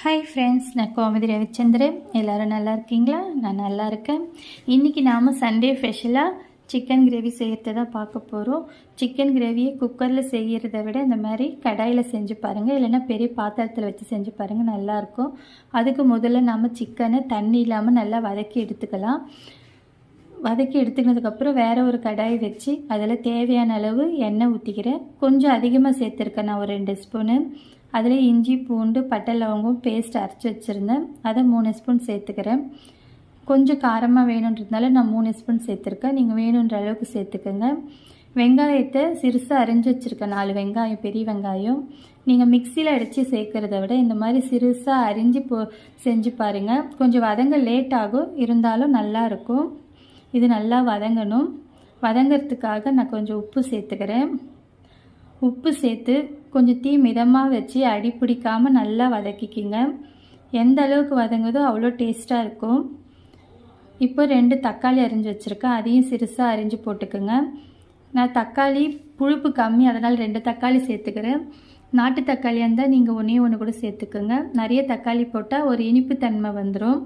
Hi friends நான் கோமதி ரவிச்சந்திரன். எல்லோரும் நல்லா இருக்கீங்களா? நான் நல்லா இருக்கேன். இன்றைக்கி நாம் சண்டே ஸ்பெஷலாக சிக்கன் கிரேவி செய்கிறத தான் பார்க்க போகிறோம் சிக்கன் கிரேவியை குக்கரில் செய்கிறத விட இந்த மாதிரி கடாயில் செஞ்சு பாருங்கள் இல்லைன்னா பெரிய பாத்திரத்தில் வச்சு செஞ்சு பாருங்கள் நல்லாயிருக்கும் அதுக்கு முதல்ல நாம் சிக்கனை தண்ணி இல்லாமல் நல்லா வதக்கி எடுத்துக்கலாம். வதக்கி எடுத்துக்கினதுக்கப்புறம் வேறு ஒரு கடாய் வச்சு அதில் தேவையான அளவு எண்ணெய் ஊற்றிக்கிறேன் கொஞ்சம் அதிகமாக சேர்த்துருக்கேன் நான் ஒரு ரெண்டு ஸ்பூனு அதில் இஞ்சி பூண்டு பட்டை லவங்கம் பேஸ்ட் அரைச்சி வச்சுருந்தேன். அதை மூணு ஸ்பூன் சேர்த்துக்கிறேன். கொஞ்சம் காரமாக வேணுன்றதுனால நான் மூணு ஸ்பூன் சேர்த்துருக்கேன். நீங்கள் வேணுன்ற அளவுக்கு சேர்த்துக்கோங்க. வெங்காயத்தை சிறுசாக அரிஞ்சு வச்சுருக்கேன். நாலு வெங்காயம் பெரிய வெங்காயம். நீங்கள் மிக்சியில் அடித்து சேர்க்குறத விட இந்த மாதிரி சிறுசாக அரிஞ்சு போ செஞ்சு பாருங்கள் கொஞ்சம் வதங்க லேட் ஆகும். இருந்தாலும் நல்லாயிருக்கும் இது நல்லா வதங்கணும். வதங்கிறதுக்காக நான் கொஞ்சம் உப்பு சேர்த்துக்கிறேன். உப்பு சேர்த்து கொஞ்சம் தீ மிதமாக வச்சு அடி பிடிக்காமல் நல்லா வதக்கிக்கிங்க. எந்த அளவுக்கு வதங்குதோ அவ்வளோ டேஸ்ட்டாக இருக்கும். இப்போ ரெண்டு தக்காளி அரிஞ்சு வச்சுருக்கேன். அதையும் சிறுசாக அரிஞ்சு போட்டுக்குங்க. நான் தக்காளி புழுப்பு கம்மி அதனால் ரெண்டு தக்காளி சேர்த்துக்கிறேன். நாட்டு தக்காளியாக இருந்தால் நீங்கள் ஒன்றே ஒன்று கூட சேர்த்துக்குங்க. நிறைய தக்காளி போட்டால் ஒரு இனிப்பு தன்மை வந்துடும்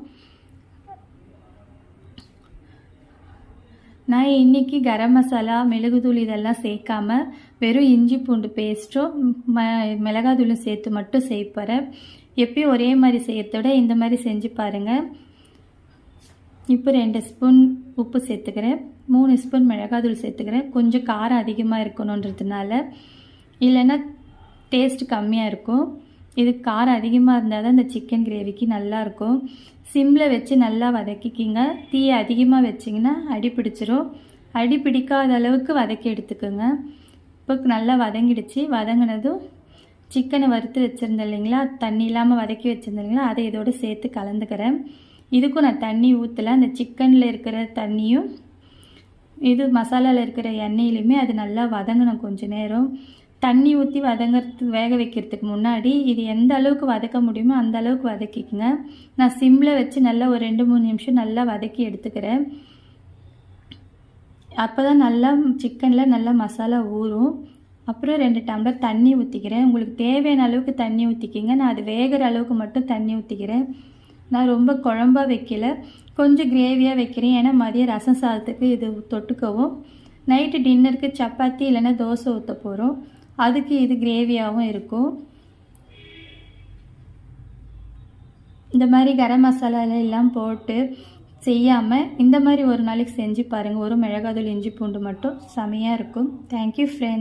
நான் இன்றைக்கி கரம் மசாலா மிளகுத்தூள் இதெல்லாம் சேர்க்காம வெறும் இஞ்சி பூண்டு பேஸ்ட்டும் ம மிளகாத்தூளும் சேர்த்து மட்டும் செய்ய போகிறேன் எப்பயும் ஒரே மாதிரி செய்யறதோட இந்த மாதிரி செஞ்சு பாருங்கள் இப்போ ரெண்டு ஸ்பூன் உப்பு சேர்த்துக்கிறேன். மூணு ஸ்பூன் மிளகாத்தூள் சேர்த்துக்கிறேன். கொஞ்சம் காரம் அதிகமாக இருக்கணுன்றதுனால. இல்லைன்னா டேஸ்ட் கம்மியாக இருக்கும். இது காரம் அதிகமாக இருந்தால் தான் இந்த சிக்கன் கிரேவிக்கு நல்லாயிருக்கும். சிம்மில் வச்சு நல்லா வதக்கிக்கிங்க. தீயை அதிகமாக வச்சிங்கன்னா அடி பிடிச்சிரும். அடி பிடிக்காத அளவுக்கு வதக்கி எடுத்துக்கோங்க. இப்போ நல்லா வதங்கிடுச்சு. வதங்கினதும் சிக்கனை வறுத்து வச்சுருந்தேன் இல்லைங்களா? தண்ணி இல்லாமல் வதக்கி வச்சுருந்தேன் இல்லைங்களா? அதை இதோடு சேர்த்து கலந்துக்கிறேன். இதுக்கும் நான் தண்ணி ஊற்றலை அந்த சிக்கனில் இருக்கிற தண்ணியும் இது மசாலாவில் இருக்கிற எண்ணெயிலையுமே அது நல்லா வதங்கணும் கொஞ்சம் நேரம். தண்ணி ஊற்றி வதங்கிறதுக்கு வேக வைக்கிறதுக்கு முன்னாடி இது எந்த அளவுக்கு வதக்க முடியுமோ அந்த அளவுக்கு வதக்கிக்கங்க. நான் சிம்மில் வச்சு நல்லா ஒரு ரெண்டு மூணு நிமிஷம் நல்லா வதக்கி எடுத்துக்கிறேன். அப்போ தான் நல்லா சிக்கனில் நல்லா மசாலா ஊறும். அப்புறம் ரெண்டு டம்ளர் தண்ணி ஊற்றிக்கிறேன் உங்களுக்கு தேவையான அளவுக்கு தண்ணி ஊற்றிக்கிங்க நான் அது வேகிற அளவுக்கு மட்டும் தண்ணி ஊற்றிக்கிறேன் நான் ரொம்ப குழம்பாக வைக்கல. கொஞ்சம் கிரேவியாக வைக்கிறேன். ஏன்னா மதியம் ரசம் சாதத்துக்கு இது தொட்டுக்கவும். நைட்டு டின்னருக்கு சப்பாத்தி இல்லைன்னா தோசை ஊற்ற போகிறோம் அதுக்கு இது கிரேவியாகவும் இருக்கும். இந்த மாதிரி கரம் மசாலாலெல்லாம் போட்டு செய்யாமல் இந்த மாதிரி ஒரு நாளைக்கு செஞ்சு பாருங்கள் ஒரு மிளகாதூள் இஞ்சி பூண்டு மட்டும் செமையாக இருக்கும். Thank you friends